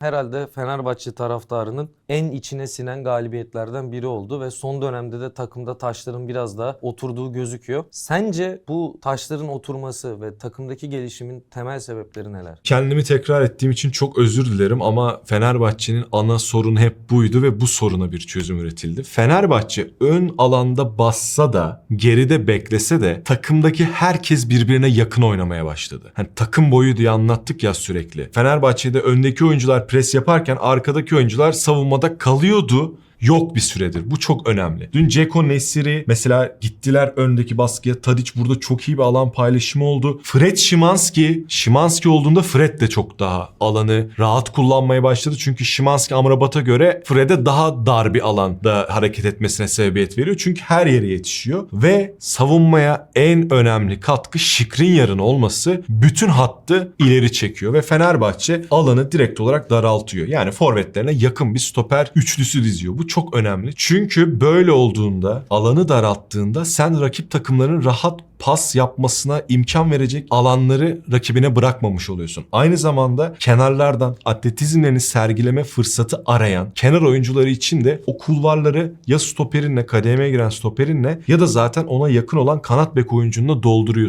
herhalde Fenerbahçe taraftarının en içine sinen galibiyetlerden biri oldu ve son dönemde de takımda taşların biraz daha oturduğu gözüküyor. Sence bu taşların oturması ve takımdaki gelişimin temel sebepleri neler? Kendimi tekrar ettiğim için çok özür dilerim ama Fenerbahçe'nin ana sorunu hep buydu ve bu soruna bir çözüm üretildi. Fenerbahçe ön alanda bassa da geride beklese de takımdaki herkes birbirine yakın oynamaya başladı. Hani takım boyu diye anlattık ya sürekli. Fenerbahçe'de öndeki oyuncular pres yaparken arkadaki oyuncular savunmada kalıyordu yok bir süredir. Bu çok önemli. Dün Ceko Nesiri mesela gittiler öndeki baskıya. Tadic burada çok iyi bir alan paylaşımı oldu. Fred Şimanski, Şimanski olduğunda Fred de çok daha alanı rahat kullanmaya başladı. Çünkü Şimanski Amrabat'a göre Fred'e daha dar bir alanda hareket etmesine sebebiyet veriyor. Çünkü her yere yetişiyor. Ve savunmaya en önemli katkı Şikrinyar'ın olması bütün hattı ileri çekiyor. Ve Fenerbahçe alanı direkt olarak daraltıyor. Yani forvetlerine yakın bir stoper üçlüsü diziyor. Bu çok önemli. Çünkü böyle olduğunda alanı daralttığında sen rakip takımların rahat pas yapmasına imkan verecek alanları rakibine bırakmamış oluyorsun. Aynı zamanda kenarlardan atletizmlerini sergileme fırsatı arayan kenar oyuncuları için de o kulvarları ya stoperinle kademeye giren stoperinle ya da zaten ona yakın olan kanat bek oyuncununla dolduruyorsun.